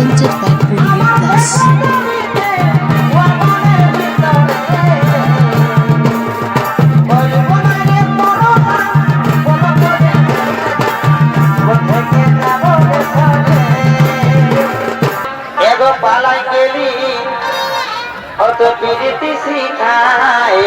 presented by Purvi Das. পালাই গেলি অত বিরতি শিখায়